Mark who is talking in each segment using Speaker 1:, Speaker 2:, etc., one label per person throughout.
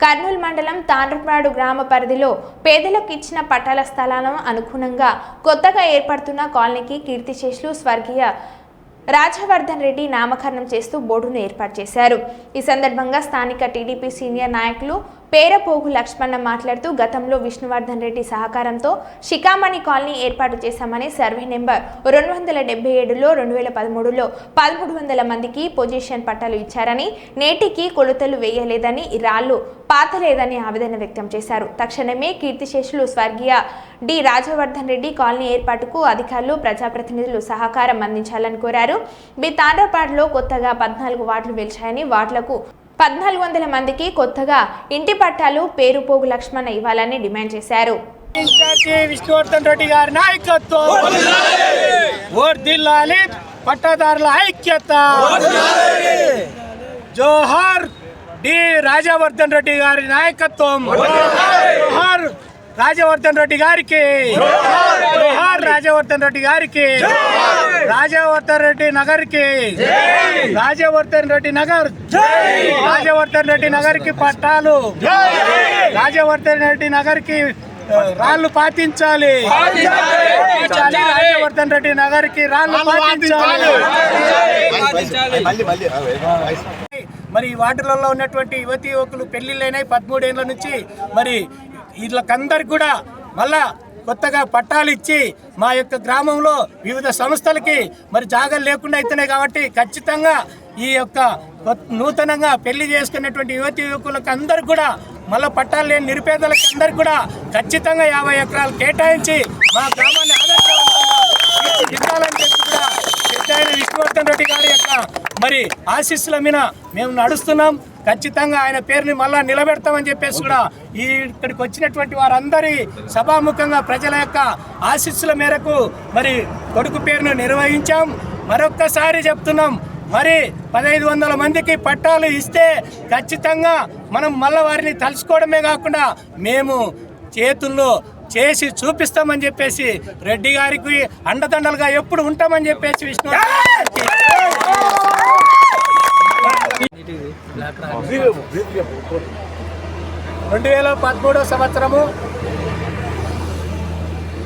Speaker 1: కర్నూలు మండలం తాండ్రపాడు గ్రామ పరిధిలో పేదలకు ఇచ్చిన పట్టాల స్థలాలను అనుగుణంగా కొత్తగా ఏర్పడుతున్న కాలనీకి కీర్తిశేషులు స్వర్గీయ రాజవర్ధన్ రెడ్డి నామకరణం చేస్తూ బోర్డును ఏర్పాటు చేశారు. ఈ సందర్భంగా స్థానిక టీడీపీ సీనియర్ నాయకులు పేరపోగు లక్ష్మణ మాట్లాడుతూ గతంలో విష్ణువర్ధన్ రెడ్డి సహకారంతో షికామణి కాలనీ ఏర్పాటు చేశామని సర్వే నెంబర్ రెండు వందల డెబ్బై ఏడులో రెండు వేల పదమూడులో పదమూడు వందల మందికి పొజిషన్ పట్టాలు ఇచ్చారని నేటికి కొలతలు వేయలేదని రాళ్ళు పాతలేదని ఆవేదన వ్యక్తం చేశారు. తక్షణమే కీర్తిశేషులు స్వర్గీయ డి రాజవర్ధన్ రెడ్డి కాలనీ ఏర్పాటుకు అధికారులు ప్రజాప్రతినిధులు సహకారం అందించాలని కోరారు. బి తాండ్రపాడులో కొత్తగా పద్నాలుగు వార్డులు వెలిచాయని వార్డులకు పద్నాలుగు వందల మందికి కొత్తగా ఇంటి పట్టాలు పేరుపోగు లక్ష్మణ ఇవ్వాలని డిమాండ్ చేశారు.
Speaker 2: విష్ణువర్ధన్ రెడ్డి గారి నాయకత్వం వర్ధిల్లాలి పట్టదారుల ఐక్యత. జోహార్ డి రాజవర్ధన్ రెడ్డి గారి నాయకత్వం. జోహార్ రాజవర్ధన్ రెడ్డి గారికి. జోహార్ రాజవర్ధన్ రెడ్డి గారికి. రాజవర్ధన్ రెడ్డి నగర్కి. రాజవర్ధన్ రెడ్డి నగర్. రాజవర్ధన్ రెడ్డి నగర్కి పట్టాలు. రాజవర్ధన్ రెడ్డి నగర్కి రాళ్ళు పాటించాలి పాటించాలి. రాజవర్ధన్ రెడ్డి నగర్కి రాళ్ళు పాటించాలి మరి ఈ వార్డులలో ఉన్నటువంటి యువతి యువకులు పెళ్ళిళ్ళైనాయి పదమూడేళ్ళ నుంచి. మరి వీళ్ళకందరికి కూడా మళ్ళా కొత్తగా పట్టాలు ఇచ్చి మా యొక్క గ్రామంలో వివిధ సంస్థలకి మరి జాగలు లేకుండా అవుతున్నాయి కాబట్టి ఖచ్చితంగా ఈ యొక్క నూతనంగా పెళ్ళి చేసుకున్నటువంటి యువతి యువకులకు అందరికి కూడా మళ్ళీ పట్టాలు లేని నిరుపేదలకు అందరికి కూడా ఖచ్చితంగా యాభై ఎకరాలు కేటాయించి మా గ్రామాన్ని ఆదర్శవంతంగా తీర్చిదిద్దాలని చెప్పి కూడా పెద్ద విష్ణువర్ధన్ రెడ్డి గారి యొక్క మరి ఆశీస్సుల మీద మేము నడుస్తున్నాం. ఖచ్చితంగా ఆయన పేరుని మళ్ళా నిలబెడతామని చెప్పేసి కూడా ఈ ఇక్కడికి వచ్చినటువంటి వారందరి సభాముఖంగా ప్రజల యొక్క ఆశీస్సుల మేరకు మరి కొడుకు పేరును నిర్వహించాం. మరొక్కసారి చెప్తున్నాం మరి పదహైదు వందల మందికి పట్టాలు ఇస్తే ఖచ్చితంగా మనం మళ్ళా వారిని తలుచుకోవడమే కాకుండా మేము చేతుల్లో చేసి చూపిస్తామని చెప్పేసి రెడ్డి గారికి అండదండలుగా ఎప్పుడు ఉంటామని చెప్పేసి విష్ణు రెండు వేల పదమూడవ సంవత్సరము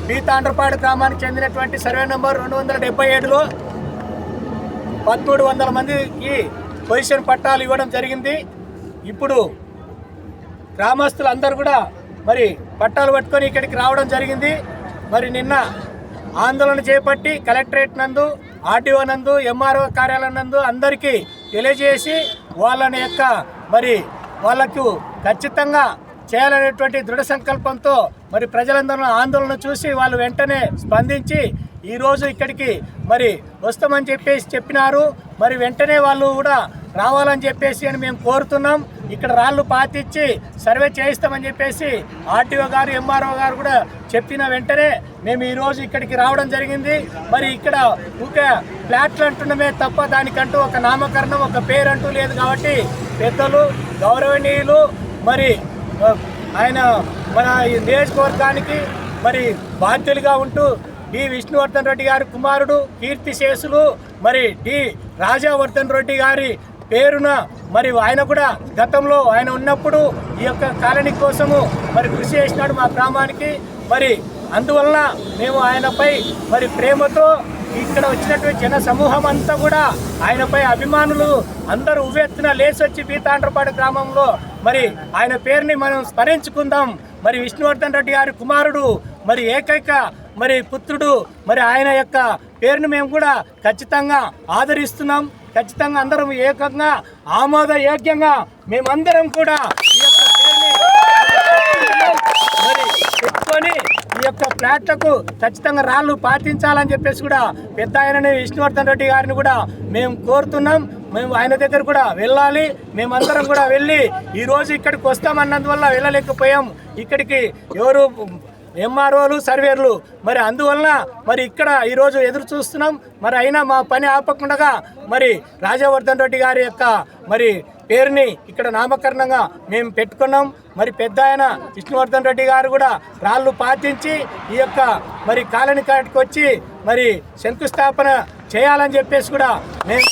Speaker 2: బీతాండ్రపాడు గ్రామానికి చెందినటువంటి సర్వే నెంబర్ రెండు వందల డెబ్బై ఏడులో పదమూడు వందల మందికి పొజిషన్ పట్టాలు ఇవ్వడం జరిగింది. ఇప్పుడు గ్రామస్తులు అందరూ కూడా మరి పట్టాలు పట్టుకొని ఇక్కడికి రావడం జరిగింది. మరి నిన్న ఆందోళన చేపట్టి కలెక్టరేట్ నందు ఆర్డీఓ నందు ఎంఆర్ఓ కార్యాలయం నందు అందరికీ తెలియజేసి వాళ్ళని యొక్క మరి వాళ్ళకు ఖచ్చితంగా చేయాలనేటువంటి దృఢ సంకల్పంతో మరి ప్రజలందరూ ఆందోళన చూసి వాళ్ళు వెంటనే స్పందించి ఈరోజు ఇక్కడికి మరి వస్తామని చెప్పేసి చెప్పినారు. మరి వెంటనే వాళ్ళు కూడా రావాలని చెప్పేసి అని మేము కోరుతున్నాం. ఇక్కడ రాళ్ళు పాతిచ్చి సర్వే చేయిస్తామని చెప్పేసి ఆర్టీఓ గారు ఎంఆర్ఓ గారు కూడా చెప్పిన వెంటనే మేము ఈరోజు ఇక్కడికి రావడం జరిగింది. మరి ఇక్కడ ఊకే ఫ్లాట్లు అంటున్నమే తప్ప దానికంటూ ఒక నామకరణం ఒక పేరు అంటూ లేదు కాబట్టి పెద్దలు గౌరవనీయులు మరి ఆయన మన ఈ నియోజకవర్గానికి మరి బాధ్యులుగా ఉంటూ డి విష్ణువర్ధన్ రెడ్డి గారి కుమారుడు కీర్తిశేషులు మరి డి రాజావర్ధన్ రెడ్డి గారి పేరున మరి ఆయన కూడా గతంలో ఆయన ఉన్నప్పుడు ఈ యొక్క కాలనీ కోసము మరి కృషి చేసినాడు మా గ్రామానికి. మరి అందువలన మేము ఆయనపై మరి ప్రేమతో ఇక్కడ వచ్చినటువంటి జన సమూహం అంతా కూడా ఆయనపై అభిమానులు అందరూ ఉవ్వెత్తున లేసొచ్చి పీతాండ్రపాడు గ్రామంలో మరి ఆయన పేరుని మనం స్మరించుకుందాం. మరి విష్ణువర్ధన్ రెడ్డి గారి కుమారుడు మరి ఏకైక మరి పుత్రుడు మరి ఆయన యొక్క పేరును మేము కూడా ఖచ్చితంగా ఆదరిస్తున్నాం. ఖచ్చితంగా అందరం ఏకంగా ఆమోదయోగ్యంగా మేమందరం కూడా ఈ యొక్క పేరుని మరి పెట్టుకొని ఈ యొక్క ఫ్లాట్లకు ఖచ్చితంగా రాళ్ళు పాటించాలని చెప్పేసి కూడా పెద్ద ఆయనని విష్ణువర్ధన్ రెడ్డి గారిని కూడా మేము కోరుతున్నాం. మేము ఆయన దగ్గర కూడా వెళ్ళాలి. మేమందరం కూడా వెళ్ళి ఈరోజు ఇక్కడికి వస్తామన్నందువల్ల వెళ్ళలేకపోయాం. ఇక్కడికి ఎవరు ఎంఆర్ఓలు సర్వేర్లు. మరి అందువలన మరి ఇక్కడ ఈరోజు ఎదురు చూస్తున్నాం. మరి అయినా మా పని ఆపకుండా మరి రాజవర్ధన్ రెడ్డి గారి యొక్క మరి పేరుని ఇక్కడ నామకరణంగా మేము పెట్టుకున్నాం. మరి పెద్ద ఆయన విష్ణువర్ధన్ రెడ్డి గారు కూడా రాళ్ళు పాటించి ఈ యొక్క మరి కాలనీ కాటికి వచ్చి మరి శంకుస్థాపన చేయాలని చెప్పేసి కూడా మేము